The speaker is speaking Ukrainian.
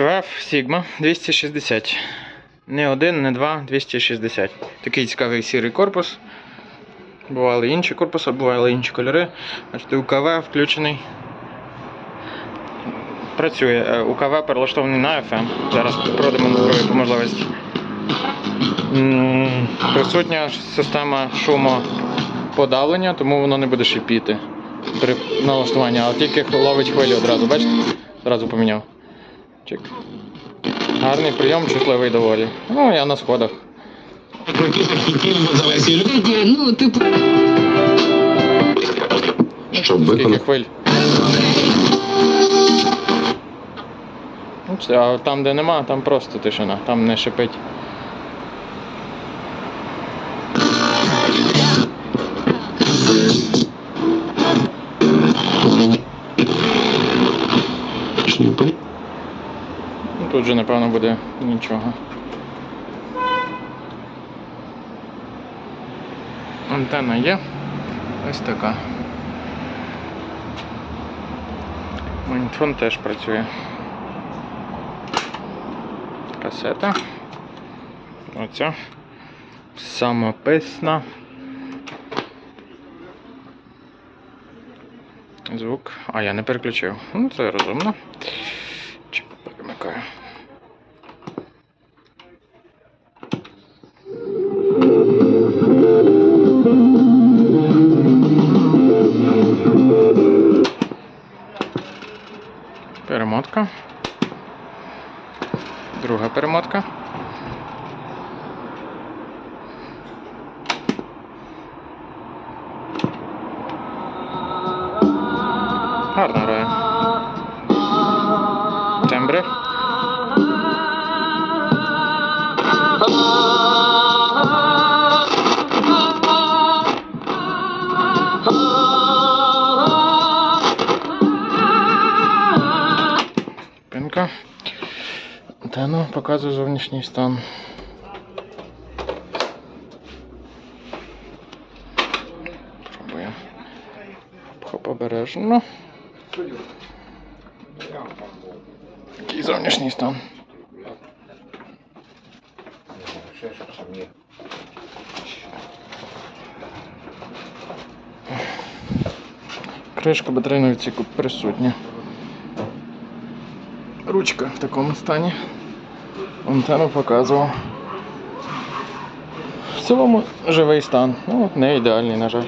VF Sigma 260. Не один, не два, 260. Такий цікавий сірий корпус. Бували інші корпуси, бували інші кольори. Бачите, УКВ включений. Працює. Е, УКВ перелаштований на FM. Зараз продемонструю по можливості. Присутня система шумоподавлення, тому воно не буде шипіти при налаштуванні, а тільки ловить хвилю одразу, бачите? Одразу поміняв. Чик. Гарний прийом, чутливий доволі. Ну, я на сходах. Ну, типу. Щоб Скільки хвиль. Ну, це, А там, де нема, там просто тишина, там не шипить. Ну, Тут же, напевно, буде нічого. Антенна є. Ось така. Магнітофон теж працює. Касета. Оця. Самописна. Звук. А, я не переключив. Ну, це розумно. Перемикаю. Перемотка. Друга перемотка. Гарно грає. membry. Pynka. Ten no, pokazuje zowniśni stan. Próbuję. Hop, oberężno. Який зовнішній стан? Кришка батарейного відсіку присутня. Ручка в такому стані. Антенну показував. В цілому живий стан. Ну, не ідеальний, на жаль.